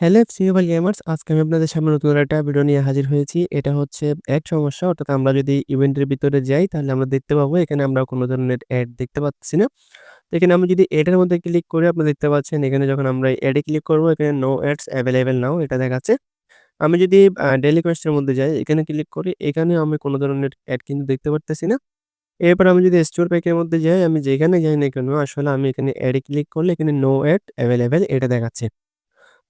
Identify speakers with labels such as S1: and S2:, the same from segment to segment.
S1: Hello সিনেমাল gamers আজকে আমি আপনাদের সামনে নতুন একটা ভিডিও নিয়ে হাজির হয়েছি। এটা হচ্ছে এক সমস্যা, অর্থাৎ আমরা যদি ইভেন্টের ভিতরে যাই, তাহলে আমরা দেখতে পাবো, এখানে আমরা কোনো ধরনের অ্যাড দেখতে পাচ্ছি না। এখানে আমি যদি এটার মধ্যে ক্লিক করি আপনারা দেখতে পাচ্ছেন এখানে যখন আমরা অ্যাডে ক্লিক করব, এখানে নো অ্যাডস অ্যাভেলেবেল নাও এটা দেখাচ্ছে। আমি যদি ডেলি কোয়েস্টের মধ্যে যাই, এখানে ক্লিক করি, এখানে আমি কোনো ধরনের অ্যাড কিন্তু দেখতে পারতেছি না। এরপর আমি যদি স্টোর প্যাকের মধ্যে যাই, আমি যেখানে যাই না কেন, আসলে আমি এখানে অ্যাডে ক্লিক করলে এখানে নো অ্যাড অ্যাভেলেবেল এটা দেখাচ্ছে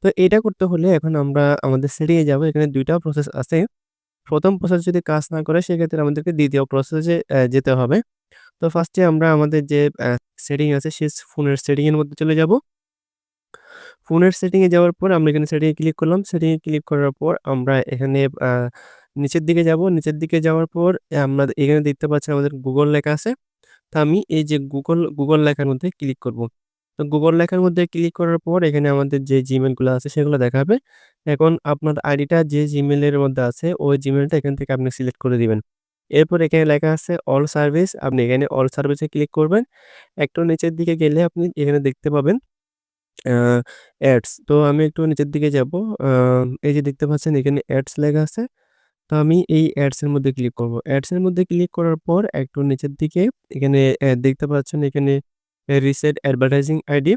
S1: তো এটা করতে হলে এখন আমরা আমাদের সেটিংয়ে যাব, এখানে দুইটা প্রসেস আছে। প্রথম প্রসেস যদি কাজ না করে, সেক্ষেত্রে আমাদেরকে দ্বিতীয় প্রসেসে যেতে হবে। তো ফার্স্টে আমরা আমাদের যে সেটিং আছে, সে ফোনের সেটিং এর মধ্যে চলে যাব। ফোনের সেটিংয়ে যাওয়ার পর আমরা এখানে সেটিং এ ক্লিক করলাম। সেটিং এ ক্লিক করার পর আমরা এখানে নিচের দিকে যাব। নিচের দিকে যাওয়ার পর আমরা এখানে দেখতে পাচ্ছেন আমাদের গুগল লেখা আছে। তো আমি এই যে গুগল, গুগল লেখার মধ্যে ক্লিক করব। তো গুগল লেখার মধ্যে ক্লিক করার পর এখানে আমাদের যে জিমেলগুলো আছে সেগুলো দেখাবে। এখন আপনার আইডিটা যে জিমেলের মধ্যে আছে ওই জিমেলটা এখান থেকে আপনি সিলেক্ট করে দিবেন। এরপর এখানে লেখা আছে অল সার্ভিস আপনি এখানে অল সার্ভিসে ক্লিক করবেন। একটু নিচের দিকে গেলে আপনি এখানে দেখতে পাবেন অ্যাডস তো আমি একটু নিচের দিকে যাব। এই যে দেখতে পাচ্ছেন এখানে অ্যাডস লেখা আছে। তো আমি এই অ্যাডস এর মধ্যে ক্লিক করব। অ্যাডস এর মধ্যে ক্লিক করার পর একটু নিচের দিকে এখানে দেখতে পাচ্ছেন এখানে রিসেট অ্যাডভার্টাইজিং আইডি।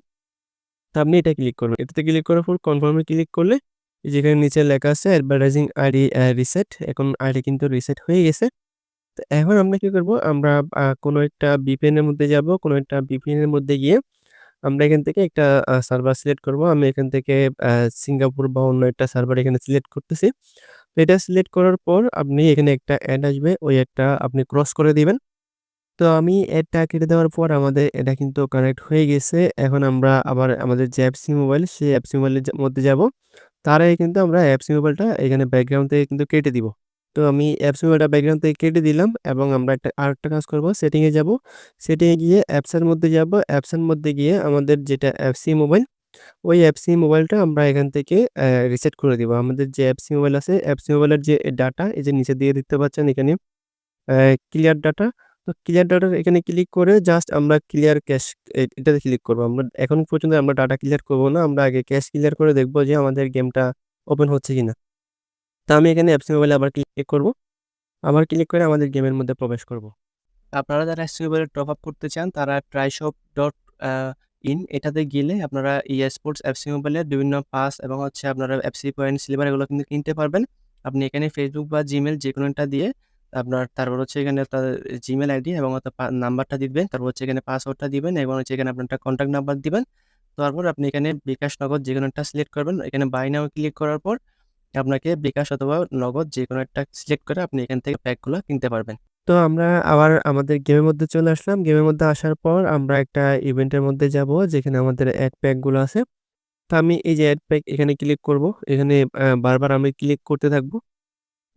S1: তো আপনি এটা ক্লিক করবেন। এটাতে ক্লিক করার পর কনফার্ম ক্লিক করলে যেখানে নিচে লেখা আছে অ্যাডভার্টাইজিং আইডি রিসেট এখন আইডি কিন্তু রিসেট হয়ে গেছে। তো এখন আমরা কি করব আমরা কোনো একটা VPN এর মধ্যে যাব। কোনো একটা এর মধ্যে গিয়ে আমরা এখান থেকে একটা সার্ভার সিলেক্ট করব। আমি এখান থেকে সিঙ্গাপুর বা অন্য একটা সার্ভার এখানে সিলেক্ট করতেছি। এটা সিলেক্ট করার পর আপনি এখানে একটা অ্যাড আসবে। ওই অ্যাডটা আপনি ক্রস করে দিবেন। তো আমি অ্যাডটা কেটে দেওয়ার পর আমাদের এটা কিন্তু কানেক্ট হয়ে গেছে। এখন আমরা আবার আমাদের যে এফসি মোবাইল সেই এফসি মোবাইলের মধ্যে যাব। তার আগে কিন্তু আমরা এফসি মোবাইলটা এখানে ব্যাকগ্রাউন্ড থেকে কিন্তু কেটে দিব। তো আমি এফসি মোবাইলটা ব্যাকগ্রাউন্ড থেকে কেটে দিলাম এবং আমরা একটা আরেকটা কাজ করব সেটিংয়ে যাব। সেটিং এ গিয়ে অ্যাপসের মধ্যে যাব। অ্যাপসের মধ্যে গিয়ে আমাদের যেটা এফসি মোবাইল ওই এফসি মোবাইলটা আমরা এখান থেকে রিসেট করে দিব। আমাদের যে এফসি মোবাইল আছে এফসি মোবাইলের যে ডাটা এই যে নিচে দিয়ে দেখতে পাচ্ছেন এখানে ক্লিয়ার ডাটা তো ক্লিয়ার ডাটার এখানে ক্লিক করে জাস্ট আমরা ক্লিয়ার ক্যাশ এটাতে ক্লিক করব আমরা এখন পর্যন্ত আমরা ডাটা ক্লিয়ার করব না। আমরা আগে ক্যাশ ক্লিয়ার করে দেখব যে আমাদের গেমটা ওপেন হচ্ছে কিনা। তা আমি এখানে এফসি মোবাইলে আবার ক্লিক করব। আবার ক্লিক করে আমাদের গেমের মধ্যে প্রবেশ করব। আপনারা যারা অ্যাপসি মোবাইলে টপ আপ করতে চান, তারা ট্রাইশপ ডট ইন এটাতে গেলে আপনারা ইয়া স্পোর্টস এফসি মোবাইলের বিভিন্ন পাস এবং হচ্ছে আপনারা অ্যাপসি পয়েন্ট সিলভার এগুলো কিন্তু কিনতে পারবেন। আপনি এখানে ফেসবুক বা জিমেইল যেকোনো একটা দিয়ে আপনার তারপর হচ্ছে এখানে আপনার জিমেইল আইডি এবং নাম্বারটা দিবেন। তারপর হচ্ছে এখানে পাসওয়ার্ডটা দিবেন এবং হচ্ছে এখানে আপনার একটা কনট্যাক্ট নাম্বার দিবেন। তারপর আপনি এখানে বিকাশ, নগদ যেকোনো একটা সিলেক্ট করবেন। এখানে বাই নাও ক্লিক করার পর আপনাকে বিকাশ অথবা নগদ যে কোনো একটা সিলেক্ট করে আপনি এখান থেকে প্যাকগুলো কিনতে পারবেন। তো আমরা আবার আমাদের গেমের মধ্যে চলে আসলাম। গেমের মধ্যে আসার পর আমরা একটা ইভেন্টের মধ্যে যাব, যেখানে আমাদের অ্যাড প্যাকগুলো আছে। তো আমি এই যে অ্যাড প্যাক এখানে ক্লিক করব। এখানে বারবার আমি ক্লিক করতে থাকব।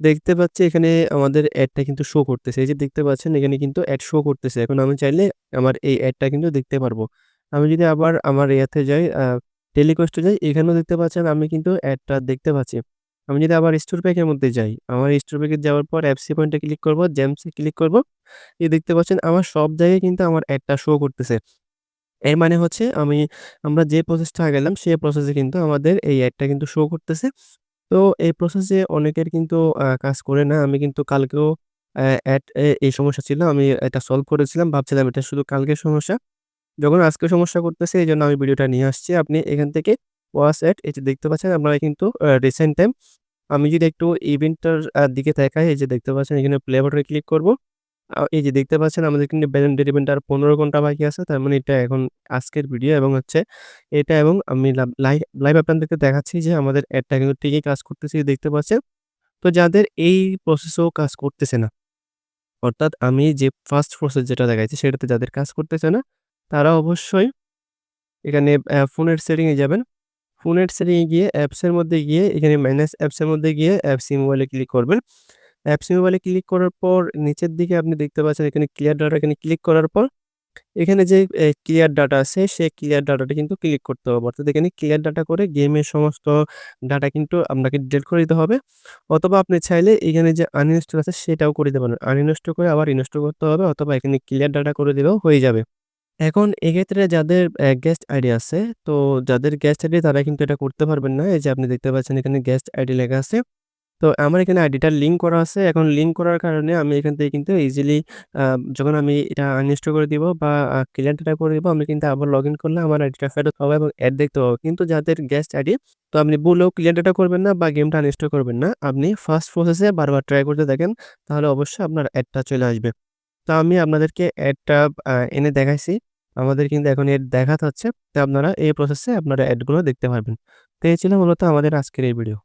S1: দেখতে পাচ্ছি এখানে আমাদের অ্যাডটা কিন্তু শো করতেছে। এই যে দেখতে পাচ্ছেন, এখানে কিন্তু অ্যাড শো করতেছে। এখন আমি চাইলে আমার এই অ্যাডটা কিন্তু দেখতে পারব। আমি যদি আবার আমার ইয়াতে যাই এ যাই, এখানেও দেখতে পাচ্ছেন আমি কিন্তু অ্যাডটা দেখতে পাচ্ছি। আমি যদি আবার স্টোর প্যাকের মধ্যে যাই, আমার স্টোর প্যাকে যাওয়ার পর এফসি পয়েন্টে ক্লিক করব, জেমস এ ক্লিক করব। এই দেখতে পাচ্ছেন আমার সব জায়গায় কিন্তু আমার অ্যাডটা শো করতেছে। এর মানে হচ্ছে আমি আমরা যে প্রসেসটা গেলাম সেই প্রসেসে কিন্তু আমাদের এই অ্যাডটা কিন্তু শো করতেছে। তো এই প্রসেসে অনেকের কিন্তু কাজ করে না। আমি কিন্তু কালকেও অ্যাড এই সমস্যা ছিল। আমি এটা সলভ করেছিলাম। ভাবছিলাম এটা শুধু কালকের সমস্যা। যখন আজকে সমস্যা করতেছে এই জন্য আমি ভিডিওটা নিয়ে আসছি। আপনি এখান থেকে ওয়াচ অ্যাড এই যে দেখতে পাচ্ছেন আপনারা কিন্তু রিসেন্ট টাইম আমি যদি একটু ইভেন্টটার দিকে তাকাই এই যে দেখতে পাচ্ছেন এখানে প্লে বাটনে ক্লিক করব। এই যে দেখতে পাচ্ছেন আমাদের কিন্তু ভ্যালিডেট ইভেন্ট আর ১৫ ঘণ্টা বাকি আছে। তার মানে এটা এখন আজকের ভিডিও এবং হচ্ছে এটা এবং আমি লাভ লাই লাইভ আপনাদেরকে দেখাচ্ছি যে আমাদের অ্যাডটা কিন্তু ঠিকই কাজ করতেছে দেখতে পাচ্ছেন। তো যাদের এই প্রসেসেও কাজ করতেছে না, অর্থাৎ আমি যে ফার্স্ট প্রসেস যেটা দেখাইছি সেটাতে যাদের কাজ করতেছে না, তারা অবশ্যই এখানে ফোনের সেটিং এ যাবেন। ফোনের সেটিং এ গিয়ে অ্যাপসের মধ্যে গিয়ে এখানে মাইনাস অ্যাপসের মধ্যে গিয়ে এফসি মোবাইলে ক্লিক করবেন। এফসি মোবাইলে ক্লিক করার পর নিচের দিকে আপনি দেখতে পাচ্ছেন এখানে ক্লিয়ার ডাটা এখানে ক্লিক করার পর এখানে যে ক্লিয়ার ডাটা আছে সেই ক্লিয়ার ডাটাটা কিন্তু ক্লিক করতে হবে। অর্থাৎ এখানে ক্লিয়ার ডাটা করে গেমের সমস্ত ডাটা কিন্তু আপনাকে ডিলিট করে দিতে হবে। অথবা আপনি চাইলে এখানে যে আনইনস্টল আছে সেটাও করে দিতে পারেন। আনইনস্টল করে আবার ইনস্টল করতে হবে অথবা এখানে ক্লিয়ার ডাটা করে দিলেও হয়ে যাবে। এখন এক্ষেত্রে যাদের গেস্ট আইডি আছে, তো যাদের গেস্ট আইডি তারা কিন্তু এটা করতে পারবেন না। এই যে আপনি দেখতে পাচ্ছেন এখানে গেস্ট আইডি লেখা আছে। তো আমার এখানে আইডিটা লিঙ্ক করা আছে। এখন লিঙ্ক করার কারণে আমি এখান থেকে কিন্তু ইজিলি যখন আমি এটা আনইনস্টল করে দিব বা ক্লিয়ার ডাটা করে দিব, আমি কিন্তু আবার লগইন করলে আমার আইডিটা ফেরত পাবো এবং অ্যাড দেখতে পাবো। কিন্তু যাদের গেস্ট আইডি তো আপনি ভুলেও ক্লিয়ার করবেন না বা গেমটা আনইনস্টল করবেন না। আপনি ফার্স্ট প্রসেস বারবার ট্রাই করতে থাকেন। তাহলে অবশ্যই আপনার অ্যাডটা চলে আসবে। তো আমি আপনাদেরকে অ্যাডটা এনে দেখাইছি। আমাদের কিন্তু এখন এড দেখাতে হচ্ছে। তো আপনারা এই প্রসেসে আপনারা অ্যাডগুলো দেখতে পারবেন। তো এই ছিল মূলত আমাদের আজকের এই ভিডিও।